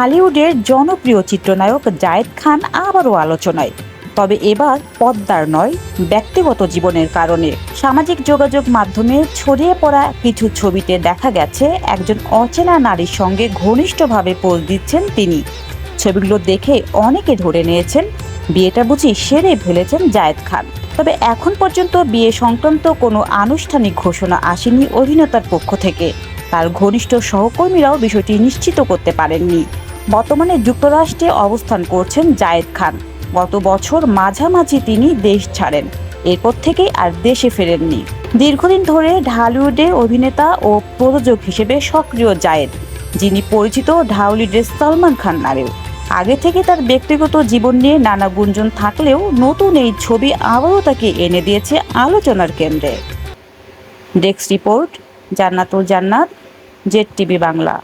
ঢালিউডের জনপ্রিয় চিত্রনায়ক জায়েদ খান আবারও আলোচনায়। তবে এবার পদ্মার নয়, ব্যক্তিগত জীবনের কারণে। সামাজিক যোগাযোগ মাধ্যমে ছড়িয়ে পড়া কিছু ছবিতে দেখা গেছে, একজন অচেনা নারীর সঙ্গে ঘনিষ্ঠভাবে পোজ দিচ্ছেন তিনি। ছবিগুলো দেখে অনেকে ধরে নিয়েছেন, বিয়েটা বুঝি সেরে ফেলেছেন জায়েদ খান। তবে এখন পর্যন্ত বিয়ে সংক্রান্ত কোনো আনুষ্ঠানিক ঘোষণা আসেনি অভিনেতার পক্ষ থেকে। তার ঘনিষ্ঠ সহকর্মীরাও বিষয়টি নিশ্চিত করতে পারেননি। বর্তমানে যুক্তরাষ্ট্রে অবস্থান করছেন জায়েদ খান। গত বছর মাঝামাঝি তিনি দেশ ছাড়েন। এরপর থেকেই আর দেশে ফেরেননি। দীর্ঘদিন ধরে ঢালিউডে অভিনেতা ও প্রযোজক হিসেবে সক্রিয় জায়েদ, যিনি পরিচিত ঢাউলিডের সালমান খান নামেও। আগে থেকে তার ব্যক্তিগত জীবন নিয়ে নানা গুঞ্জন থাকলেও নতুন এই ছবি আবারও তাকে এনে দিয়েছে আলোচনার কেন্দ্রে। ডেস্ক রিপোর্ট, জান্নাতুল জান্নাত, জেড টিভি বাংলা।